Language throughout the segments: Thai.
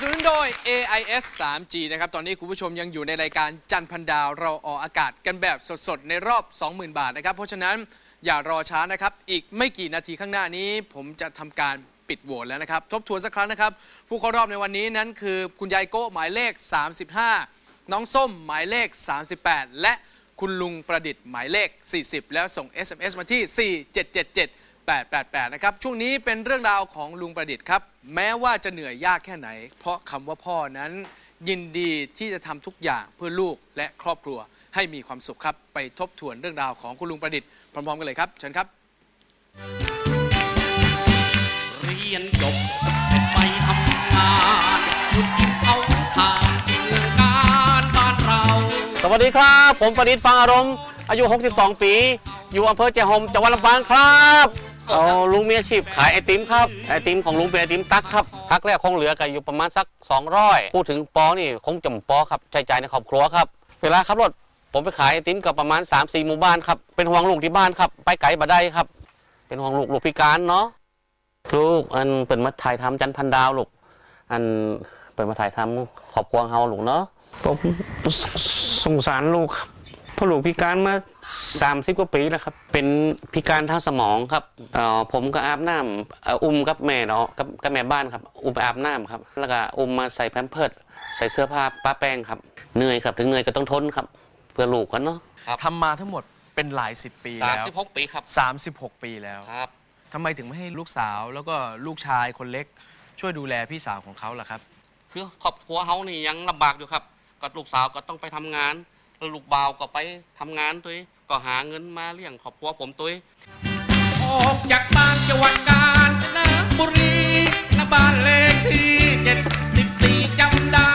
สนุนโดย AIS 3G นะครับ ตอนนี้คุณผู้ชมยังอยู่ในรายการจันพันดาวเราออกอากาศกันแบบสดๆ ในรอบ 20,000 บาทนะครับ เพราะฉะนั้นอย่ารอช้านะครับ อีกไม่กี่นาทีข้างหน้านี้ ผมจะทำการปิดโหวตแล้วนะครับ ทบทวนสักครั้งนะครับ ผู้เข้ารอบในวันนี้นั้นคือคุณยายโก้หมายเลข 35 น้องส้มหมายเลข 38 และคุณลุงประดิษฐ์หมายเลข 40 แล้วส่ง SMS มาที่ 4777 888 นะครับ ช่วงนี้เป็นเรื่องราวของลุงประดิษฐ์ครับ แม้ว่าจะเหนื่อยยากแค่ไหน เพราะคำว่าพ่อนั้น ยินดีที่จะทำทุกอย่างเพื่อลูกและครอบครัวให้มีความสุขครับ ไปทบทวนเรื่องราวของคุณลุงประดิษฐ์พร้อมๆกันเลยครับเชิญครับ เรียนจบไปทำงานหยุดกินเอาทานที่เมืองการบ้านเรา สวัสดีครับ ผมประดิษฐ์ฟังอารมณ์ อายุ 62 ปี อยู่อำเภอเจหมจังหวัดลำปางครับ เอาลุงมีอาชีพขายไอติมครับ ไอติมของลุงเป็นไอติมตักครับพักแรกคงเหลือกันอยู่ประมาณสัก 200พูดถึงปอนี่คงจำปอครับใช้จ่ายในครอบครัวครับ เวลาขับรถผมไปขายไอติมกับประมาณ 3-4 หมู่บ้านครับ เป็นห่วงลูกที่บ้านครับ ไปไกลบ่ได้ครับ เป็นห่วงลูกลูกพิการเนาะ ลูกอันเป็นมาถ่ายทำจันทร์พันดาวลูก อันเป็นมาถ่ายทำครอบครัวเฮาลูกเนาะ ผมสงสารลูกครับ พราะลูกพิการมาสามสิบกว่าปีแล้วครับ เป็นพิการทางสมองครับเอ่อผมก็อาบน้ำเอ่ออุ้มกับแม่เนาะกับกับแม่บ้านครับ อุ้มไปอาบน้ำครับ แล้วก็อุ้มมาใส่แพมเพิร์ดใส่เสื้อผ้าป้าแป้งครับเหนื่อยครับ ถึงเหนื่อยก็ต้องทนครับ เพื่อลูกกันเนาะทำมาทั้งหมดเป็นหลายสิบปีสามแล้วสิบหกปีครับ36ปีแล้วครับทำไมถึงไม่ให้ลูกสาวแล้วก็ลูกชายคนเล็ก ช่วยดูแลพี่สาวของเขาล่ะครับ คือครอบครัวเฮานี่ยังลำบากอยู่ครับก็ลูกสาวก็ต้องไปทำงานแล้วลูกบ่าวก็ไปทำงานตัวเองก็หาเงินมาเลี้ยงครอบครัวผมตัวเองออกจากบ้านจังหวัดกาญจนบุรีณบ้านเลขที่เจ็ดสิบสี่จำได้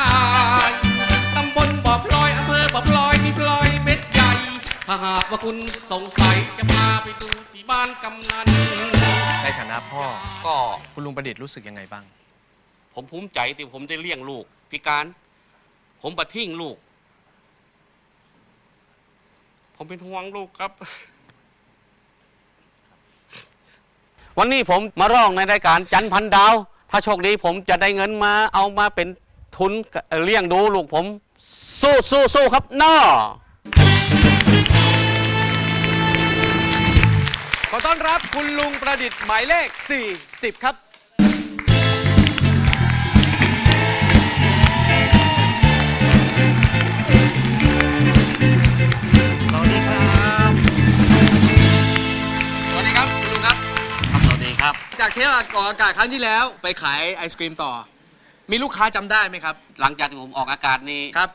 ตำบลบ่อพลอยอำเภอบ่อพลอยมีพลอยเม็ดใหญ่ถ้าหากว่าคุณสงสัยจะพาไปดูที่บ้านกำนัน ในฐานะพ่อ ก็คุณลุงประดิษฐ์รู้สึกยังไงบ้าง ผมภูมิใจที่ผมได้เลี้ยงลูกพิการ ผมบัดทิ้งลูก ผมเป็นห่วงลูกครับ วันนี้ผมมาร้องในรายการจันทร์พันดาว ถ้าโชคดีผมจะได้เงินมาเอามาเป็นทุนเลี้ยงดูลูกผม สู้สู้สู้ครับน้อขอต้อนรับคุณลุงประดิษฐ์หมายเลข 40 ครับ จากเทปออกอากาศครั้งที่แล้ว ไปขายไอศกรีมต่อ มีลูกค้าจำได้ไหมครับ หลังจากที่ผมออกอากาศนี้ครับ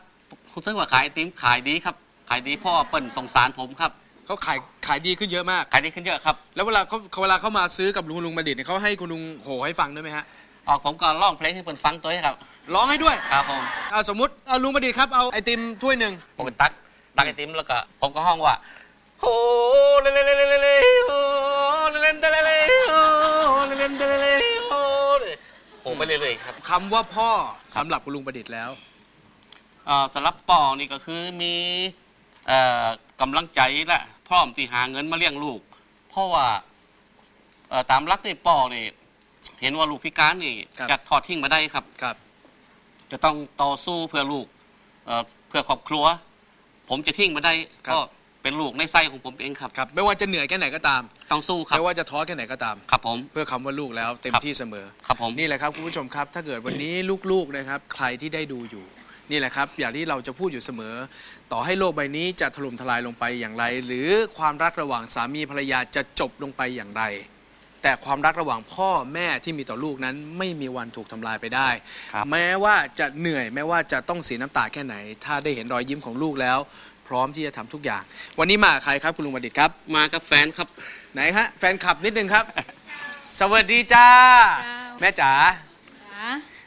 ผมซึ่งว่าขายไอติมขายดีครับ ขายดีเพ่อเปิ้ลสงสารผมครับ เขาขายขายดีขึ้นเยอะมาก ขายดีขึ้นเยอะครับแล้วเวลาเขาเวลาเขามาซื้อกับลุงลุงประดิษฐ์เนี่ยเขาให้คุณลุงโหให้ฟังด้วยไหมฮะออกผมก็ร้องเพลงให้เปิ้ลฟังตัวให้ครับ ร้องให้ด้วยครับผม เอาสมมติเอาลุงประดิษฐ์ครับเอาไอติมถ้วยหนึ่ง ผมเป็นตักตักไอติมแล้วก็ผมก็ห้องว่าโอ้เลเลเลเลเลเลโอ้เลเลเลเลเลโอ้เล ไปเรื่อยๆครับคำว่าพ่อสำหรับคุณลุงประดิษฐ์แล้ว เอ่อสำหรับปอนี่ก็คือมีเอ่อกำลังใจและพร้อมที่หาเงินมาเลี้ยงลูก เพราะว่าเอ่อตามรักในปอนี่เห็นว่าลูกพิการนี่ครับ จะทอดทิ้งมาได้ครับ ครับ จะต้องต่อสู้เพื่อลูกเอ่อเพื่อครอบครัว ผมจะทิ้งมาได้ ครับ ก็ เป็นลูกในไส้ของผมเองครับ ครับ ไม่ว่าจะเหนื่อยแค่ไหนก็ตาม ต้องสู้ครับ ไม่ว่าจะท้อแค่ไหนก็ตาม ครับผม เพื่อคำว่าลูกแล้วเต็มครับที่เสมอ ครับผม นี่แหละครับคุณผู้ชมครับ ถ้าเกิดวันนี้ลูกๆนะครับ ใครที่ได้ดูอยู่ นี่แหละครับ อย่างที่เราจะพูดอยู่เสมอ ต่อให้โลกใบนี้จะถล่มทลายลงไปอย่างไร หรือความรักระหว่างสามีภรรยาจะจบลงไปอย่างไรแต่ความรักระหว่างพ่อแม่ที่มีต่อลูกนั้นไม่มีวันถูกทำลายไปได้ครับแม้ว่าจะเหนื่อยแม้ว่าจะต้องเสียน้ำตาแค่ไหน ถ้าได้เห็นรอยยิ้มของลูกแล้ว พร้อมที่จะทำทุกอย่าง วันนี้มากับใครครับคุณลุงประดิษฐ์ครับ มากับแฟนครับ ไหนฮะแฟนคลับนิดนึงครับ สวัสดีจ้าจ้าแม่จ๋าจ๋า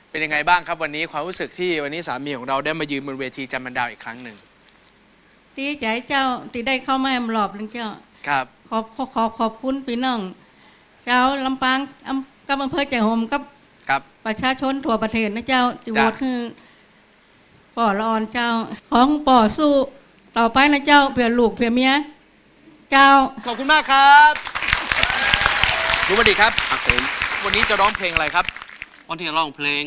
เป็นยังไงบ้างครับวันนี้ความรู้สึกที่วันนี้สามีของเราได้มายืนบนเวทีจันทร์บันดาวอีกครั้งหนึ่งดีใจเจ้าที่ได้เข้ามาแอมรอบนึงเจ้าครับ ขอบขอขอบขอบคุณพี่น้องเจ้าลำปางอำกับอำเภอใจโฮมกับครับประชาชนทั่วประเทศนะเจ้าที่โหวจ้ะตคือป่อละออนเจ้าของป่อสู้ ต่อไปนะเจ้าเพื่อลูกเพื่อเมียเจ้า ขอบคุณมากครับลุงประดิษฐ์ครับครับผมวันนี้จะร้องเพลงอะไรครับ วันที่ร้องเพลง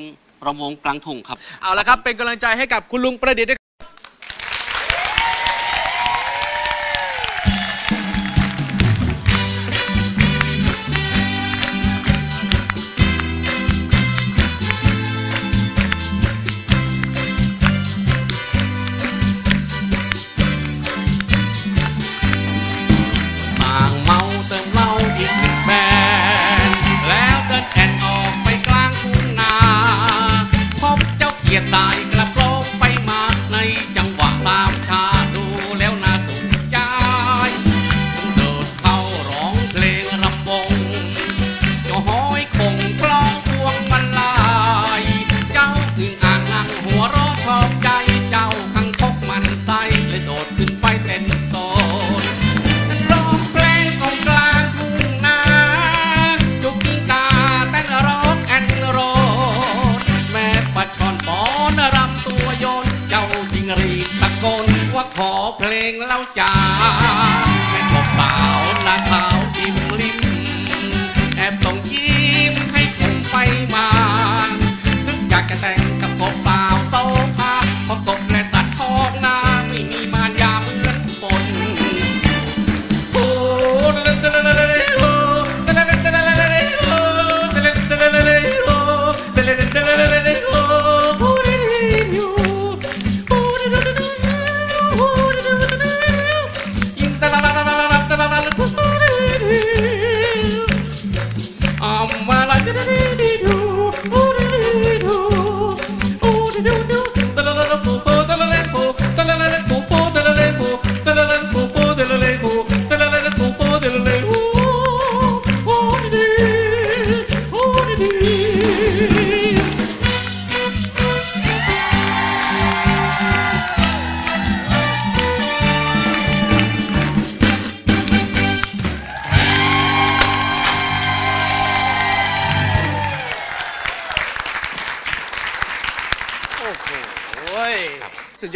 รำวงกลางทุ่งครับ เอาละครับ เป็นกำลังใจให้กับคุณลุงประดิษฐ์ด้วย เพ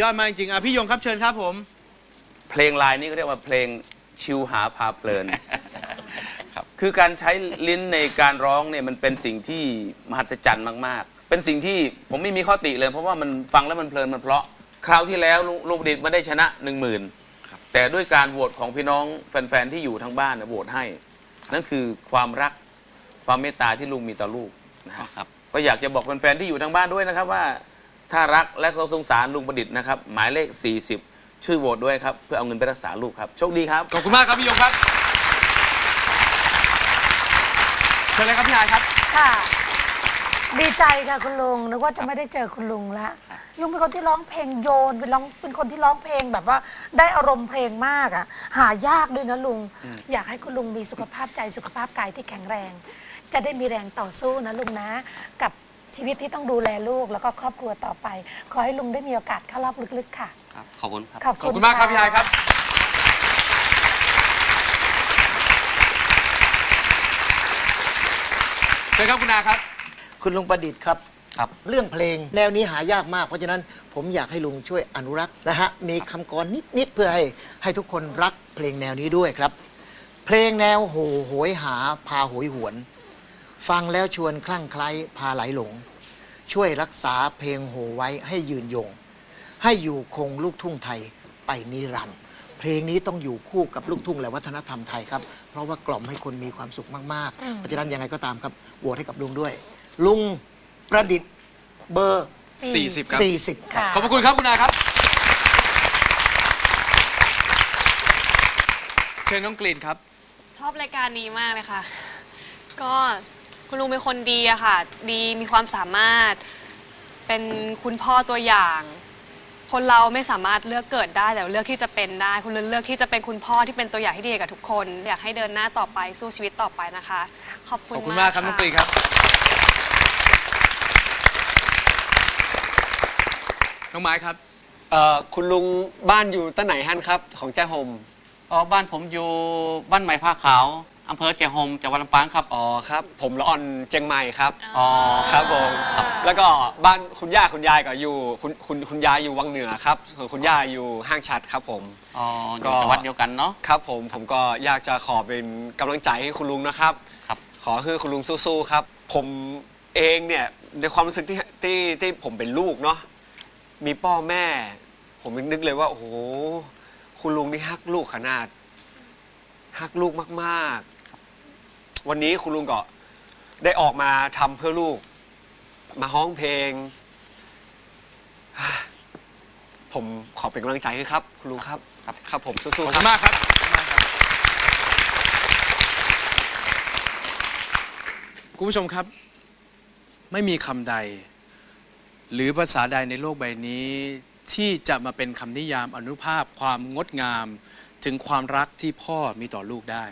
ยอดมากจริงๆอะพี่ยงครับเชิญครับผม เพลงลายนี้ก็เรียกว่าเพลงชิวหาพาเพลิน ครับ คือการใช้ลิ้นในการร้องเนี่ยมันเป็นสิ่งที่มหัศจรรย์มากๆ เป็นสิ่งที่ผมไม่มีข้อติเลย เพราะว่ามันฟังแล้วมันเพลินมันเพราะ คราวที่แล้วลุงลุงประดิษฐ์ไม่ได้ชนะหนึ่งหมื่นแต่ด้วยการโหวตของพี่น้องแฟนๆที่อยู่ทางบ้านเนี่ยโหวตให้ นั่นคือความรักความเมตตาที่ลุงมีต่อลูกนะฮะครับ ก็อยากจะบอกแฟนๆที่อยู่ทางบ้านด้วยนะครับว่า ถ้ารักและเขาสงสารลุงประดิษฐ์นะครับ หมายเลข 40 ช่วยโหวตด้วยครับ เพื่อเอาเงินไปรักษาลูกครับ โชคดีครับ ขอบคุณมากครับพี่ยงครับ เชิญเลยครับพี่อายครับ ค่ะ ดีใจค่ะคุณลุง นึกว่าจะไม่ได้เจอคุณลุงละ ลุงเป็นคนที่ร้องเพลงโยน เป็นร้อง เป็นคนที่ร้องเพลงแบบว่าได้อารมณ์เพลงมากอะ หายากด้วยนะลุง อืม อยากให้คุณลุงมีสุขภาพใจสุขภาพกายที่แข็งแรง จะได้มีแรงต่อสู้นะลุงนะ กับ ชีวิตที่ต้องดูแลลูกแล้วก็ครอบครัวต่อไป ขอให้ลุงได้มีโอกาสเข้ารอบลึกๆ ค่ะ ครับ ขอบคุณครับ ขอบขอบคุณคุณมากครับะพี่อายครับ เชิญครับคุณอาครับ คุณลุงประดิษฐ์ครับ ครับ เรื่องเพลงแนวนี้หายากมาก เพราะฉะนั้นผมอยากให้ลุงช่วยอนุรักษ์นะฮะ มีคำกรนิดๆเพื่อให้ให้ทุกคนรักเพลงแนวนี้ด้วยครับ เพลงแนวโหโหยหาพาโหยหวน ฟังแล้วชวนคลั่งไคล้พาไหลหลง ช่วยรักษาเพลงโหไว้ให้ยืนยง ให้อยู่คงลูกทุ่งไทยไปนิรันดร์เพลงนี้ต้องอยู่คู่กับลูกทุ่งและวัฒนธรรมไทยครับ เพราะว่ากล่อมให้คนมีความสุขมากอืมๆเพราะฉะนั้นยังไงก็ตามครับโหวตให้กับลุงด้วย ลุงประดิษฐ์เบอร์40ครับ40ค่ะ ขอบพระคุณครับคุณอาครับ เชิญน้องกลิ่นครับ ชอบรายการนี้มากเลยค่ะ ก็ คุณลุงเป็นคนดีอะค่ะ ดีมีความสามารถ เป็นคุณพ่อตัวอย่าง คนเราไม่สามารถเลือกเกิดได้แต่เลือกที่จะเป็นได้ คุณลุงเลือกที่จะเป็นคุณพ่อที่เป็นตัวอย่างที่ดีกับทุกคน อยากให้เดินหน้าต่อไปสู้ชีวิตต่อไปนะคะ ขอบคุณขอบคุณมากครับน้องกลิ่นครับ น้องไม้ครับเอ่อคุณลุงบ้านอยู่ตั้งไหนฮั่นครับ ของแจ้ห่มอ๋อบ้านผมอยู่บ้านใหม่ผ้าขาว อำเภอแจห่มจังหวัดลำปางครับ อ๋อครับ ผมละอ่อนเจียงใหม่ครับ อ๋อ ครับผมแล้วก็บ้านคุณย่าคุณยายก็อยู่คุณคุณคุณยายอยู่วังเหนือครับส่วนคุณย่าอยู่ห้างชัดครับผม อ๋ออยู่จังหวัดเดียวกันเนาะ ครับผมผมก็อยากจะขอเป็นกำลังใจให้คุณลุงนะครับ ครับ ขอให้คุณลุงสู้ๆครับ ผมเองเนี่ยในความรู้สึกที่ที่ที่ผมเป็นลูกเนาะมีพ่อแม่ ผมนึกเลยว่า โอ้โหคุณลุงนี่ฮักลูกขนาดฮักลูกมาก ๆ วันนี้คุณลุงก็ได้ออกมาทำเพื่อลูก มาฮ้องเพลง ผมขอเป็นกำลังใจให้ครับ คุณลุงครับ ครับครับผมสู้ขอบๆคคุรับณมากครับขอบคุณมากครับ คุณผู้ชมครับ ไม่มีคำใด หรือภาษาใดในโลกใบนี้ ที่จะมาเป็นคำนิยามอนุภาพความงดงาม ถึงความรักที่พ่อมีต่อลูกได้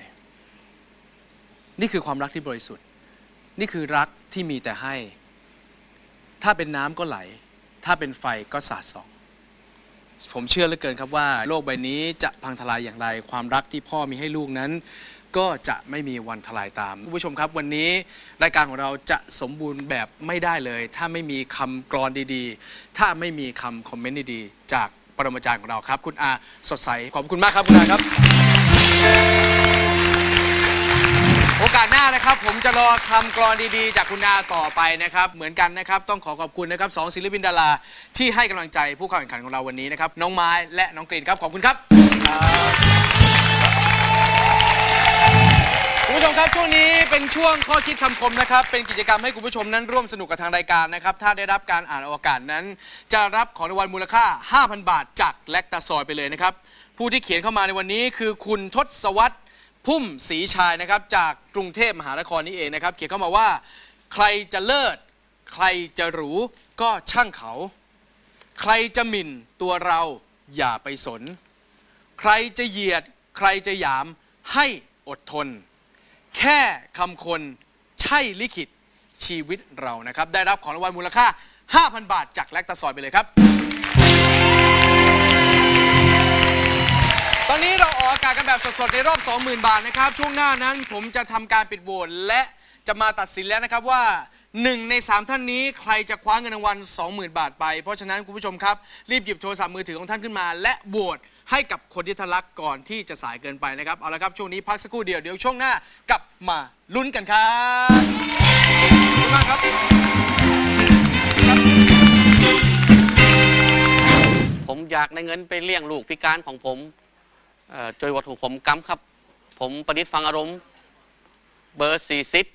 นี่คือความรักที่บริสุทธิ์ นี่คือรักที่มีแต่ให้ ถ้าเป็นน้ำก็ไหล ถ้าเป็นไฟก็สาดส่อง ผมเชื่อเหลือเกินครับว่า โลกใบนี้จะพังทลายอย่างไร ความรักที่พ่อมีให้ลูกนั้น ก็จะไม่มีวันทลายตามผู้ชมครับ วันนี้รายการของเราจะสมบูรณ์แบบไม่ได้เลย ถ้าไม่มีคำกรอนดีๆ ถ้าไม่มีคำคอมเมนต์ดีๆ จากปรมาจารย์ของเราครับ คุณอาสดใสขอบคุณมากครับคุณอาครับ โอกนะครับ ผมจะรอคำกรอนดีๆ จากคุณอาต่อไปนะครับ เหมือนกันนะครับ ต้องขอขอบคุณนะครับสองศิลปินดาราที่ให้กำลังใจผู้เข้าแข่งขันของเราวันนี้นะครับ น้องไม้และน้องกรีนครับ ขอบคุณครับคุณผู้ชมครับช่วงนี้เป็นช่วงข้อคิดคำคมนะครับ เป็นกิจกรรมให้คุณผู้ชมนั้นร่วมสนุกกับทางรายการนะครับ ถ้าได้รับการอ่านออกากาศนั้น จะรับของรางวัลมูลค่า 5,000 บาทจากแลคตาซอยไปเลยนะครับ ผู้ที่เขียนเข้ามาในวันนี้คือคุณทศวรรษ พุ่มศรีชายนะครับ จากกรุงเทพมหานครนี้เองนะครับ เขียนเข้ามาว่า ใครจะเลิศ ใครจะหรูก็ช่างเขา ใครจะหมิ่นตัวเราอย่าไปสน ใครจะเหยียด ใครจะหยามให้อดทน แค่คำคนใช่ลิขิตชีวิตเรานะครับ ได้รับของรางวัลมูลค่า 5,000 บาทจากแลคตาซอยไปเลยครับ ตอนนี้เราออกากาศกันแบบสดๆ ในรอบ 20,000 บาทนะครับ ช่วงหน้านั้นผมจะทำการปิดโหวตและจะมาตัดสินแล้วนะครับว่า 1 ใน 3 ท่านนี้ใครจะคว้าเงินรางวัล 20,000 บาทไป เพราะฉะนั้นคุณผู้ชมครับ รีบหยิบโทรศัพท์มือถือของท่านขึ้นมา และโหวตให้กับคนที่ทะลักก่อนที่จะสายเกินไปนะครับ เอาละครับ ช่วงนี้พักสักครู่เดียวเดี๋ยวช่วงหน้ากลับมาลุ้นกันครับขอบคุณมากครับ ผมอยากได้เงินไปเลี้ยงลูกพิการของผม โดยวัตถุผมกัมครับ ผมประดิษฐ์ฟังอารมณ์ เบอร์สี่สิบ